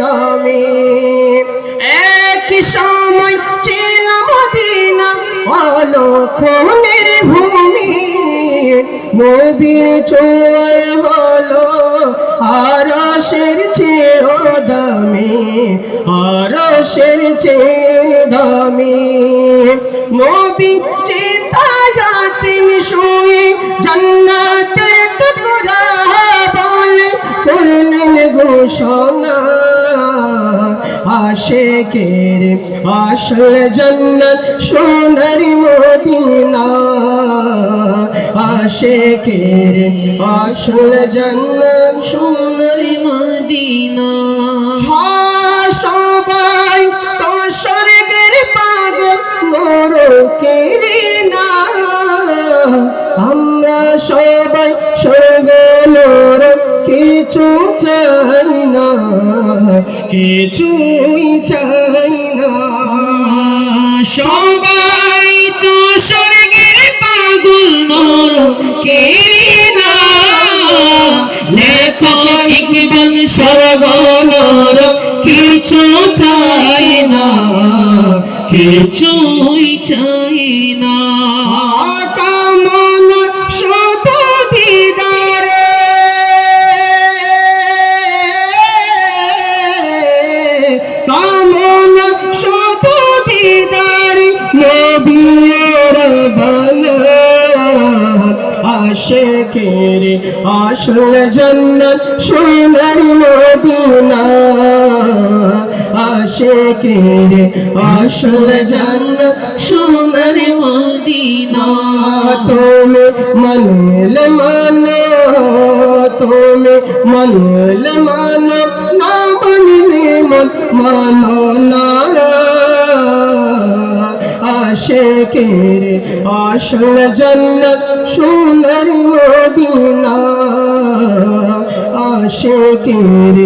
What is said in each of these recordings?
দামি এক সময় ছিল মদিনা অলক্ষণের ভূমি। নবী চোয় হলো আরশের চেয়ে দামি, আরশের চেয়ে দামি। নবী চিন্তায় আছেন শুয়ে জান্নাতের টুকরা বলে করলেন ঘোষণা। আশেকের আসল জন্নত, সোনার মদিনা। আশেকের আসল জন্নত, সোনার মদিনা। সবাই তো স্বর্গের পাগল নরকের না আমরা সবাই স্বর্গ কিছু চাই না কিছুই চাই না। সবাই তো স্বর্গের পাগল ইকবাল স্বর্গ নর কিছু চাই না কিছুই চাই না। কামন আশেকের আসল জন্নত সোনার মদিনা আশেকের আসল জন্নত সোনার মদিনা। তুমি মনল মানো, তুমি মনল মানো, না মানলে মন মানো না আশেকের আসল জন্নত সোনার আশেকের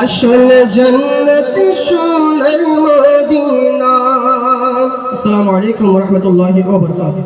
আসল জন্নত সোনার মদিনা। আসসালামু আলাইকুম ওয়া রাহমাতুল্লাহি ওয়া বারাকাতুহু।